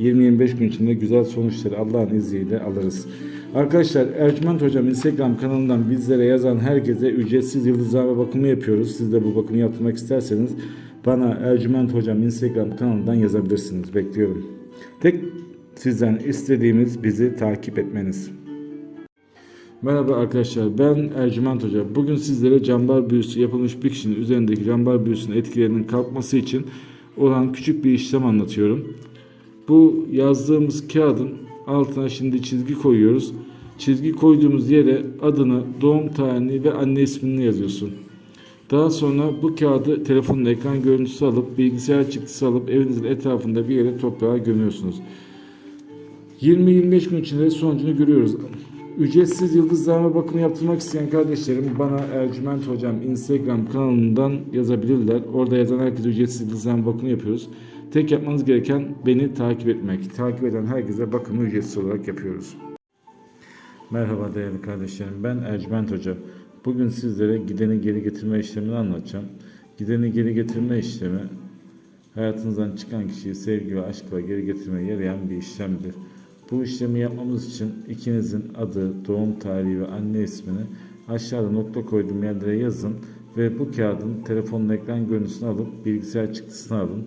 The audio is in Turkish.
20-25 gün içinde güzel sonuçları Allah'ın izniyle alırız. Arkadaşlar Ercüment Hocam Instagram kanalından bizlere yazan herkese ücretsiz yıldızlama bakımı yapıyoruz. Siz de bu bakımı yaptırmak isterseniz bana Ercüment Hocam Instagram kanalından yazabilirsiniz. Bekliyorum. Tek sizden istediğimiz bizi takip etmeniz. Merhaba arkadaşlar ben Ercüment Hoca. Bugün sizlere cambar büyüsü yapılmış bir kişinin üzerindeki cambar büyüsünün etkilerinin kalkması için olan küçük bir işlem anlatıyorum. Bu yazdığımız kağıdın altına şimdi çizgi koyuyoruz. Çizgi koyduğumuz yere adını, doğum tarihini ve anne ismini yazıyorsun. Daha sonra bu kağıdı telefonun ekran görüntüsü alıp bilgisayar çıktısı alıp evinizin etrafında bir yere toprağa gömüyorsunuz. 20-25 gün içinde sonucunu görüyoruz. Ücretsiz yıldızlama bakımı yaptırmak isteyen kardeşlerim bana Ercüment Hocam Instagram kanalından yazabilirler. Orada yazan herkese ücretsiz yıldızlama bakımı yapıyoruz. Tek yapmanız gereken beni takip etmek. Takip eden herkese bakımı ücretsiz olarak yapıyoruz. Merhaba değerli kardeşlerim. Ben Ercüment Hoca. Bugün sizlere gideni geri getirme işlemini anlatacağım. Gideni geri getirme işlemi hayatınızdan çıkan kişiyi sevgi ve aşkla geri getirmeye yarayan bir işlemdir. Bu işlemi yapmamız için ikinizin adı, doğum tarihi ve anne ismini aşağıda nokta koyduğum yerlere yazın ve bu kağıdın telefonun ekran görüntüsünü alıp bilgisayar çıktısını alın.